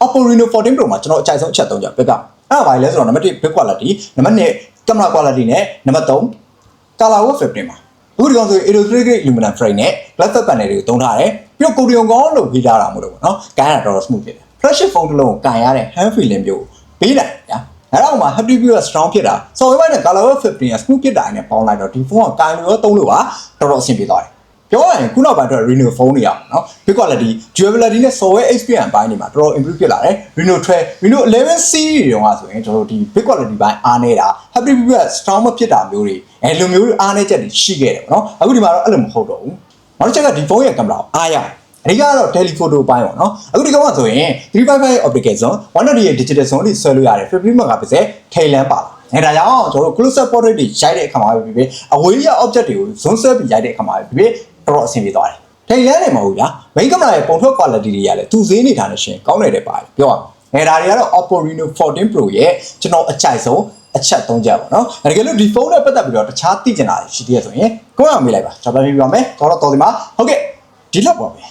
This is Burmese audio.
Oppo Reno 14 Pro မှာကျွန်တော်အကြိုက်ဆုံးအချက်၃ချက်ပြပြအဲ့ဒါဘာလဲဆိုတော့နံပါတ်1 build quality နံပါတ်2 camera quality နဲ့နံပါတ်3 color work 15မှာအခုဒီကောင်ဆို aerodynamic aluminum frame နဲ့ glass panel တွေကိုသုံးထားတယ်ပြီးတော့ကိုရီယွန်ကောင်းလို့ပြီးထားတာမို့လို့ပေါ့နော်ကန်ရတာတော်တော် smooth ဖြစ်တယ် flagship phone တစ်လုံးကိုကန်ရတဲ့ hand feeling မျိုးပေးလိုက်ဗျာအဲ့တော့မှ happy view က strong ဖြစ်တာ so ဝိုင်းနဲ့ color work 15က smooth ဖြစ်တာနဲ့ပေါင်းလိုက်တော့ဒီဖုန်းကကန်လို့ရောသုံးလို့ပါတော်တော်အဆင်ပြေသွားတယ် ပြောရရင်ခုနောက်ပိုင်းတော့ Reno phone တွေအောင်နော် big quality durability နဲ့ software experience ဘိုင်းတွေမှာတော်တော် improve ဖြစ်လာတယ် Reno 12 Reno 11 series တွေတော့ဆိုရင်ကျွန်တော်တို့ဒီ big quality ဘိုင်းအားနေတာ happy view က strong မဖြစ်တာမျိုးတွေအဲလိုမျိုးအားနေချက်တွေရှိခဲ့တယ်ပေါ့နော်အခုဒီမှာတော့အဲ့လိုမဟုတ်တော့ဘူးနောက်တစ်ချက်ကဒီဖုန်းရဲ့ကင်မရာအားရတယ်အဓိကတော့ telephoto ပိုင်းပေါ့နော်အခုဒီကောင်ကဆိုရင်355 optical zone 180ရဲ့ digital zone တွေဆွဲလို့ရတယ်50 megapixel ထိလန်းပါအဲဒါကြောင့်ကျွန်တော်တို့ close up portrait တွေရိုက်တဲ့အခါမှာပဲဖြစ်ဖြစ်အဝေးရ object တွေကို zone ဆွဲပြီးရိုက်တဲ့အခါမှာပဲဖြစ်ဖြစ် တော်တော်အဆင်ပြေသွားတယ်ထိလန်းနေမှာဟုတ်ဗျာ main camera ရဲ့ပုံထွက် quality တွေကလည်းသူဈေးနေတာနဲ့ရှင်ကောင်းတယ်တဲ့ပါတယ်ပြောရမယ်အဲဒါတွေကတော့ Oppo Reno 14 Pro ရဲ့ကျွန်တော်အကြိုက်ဆုံးအချက်၃ချက်ပေါ့နော်အဲတကယ်လို့ဒီဖုန်းနဲ့ပတ်သက်ပြီးတော့တခြားသိကျင်တာရှိသေးရဆိုရင်ကိုယ်ကမေးလိုက်ပါကျွန်တော်ပြန်ပြပြပါမယ်တော့တော့တော်ဒီမှာဟုတ်ကဲ့ဒီလောက်ပါပဲ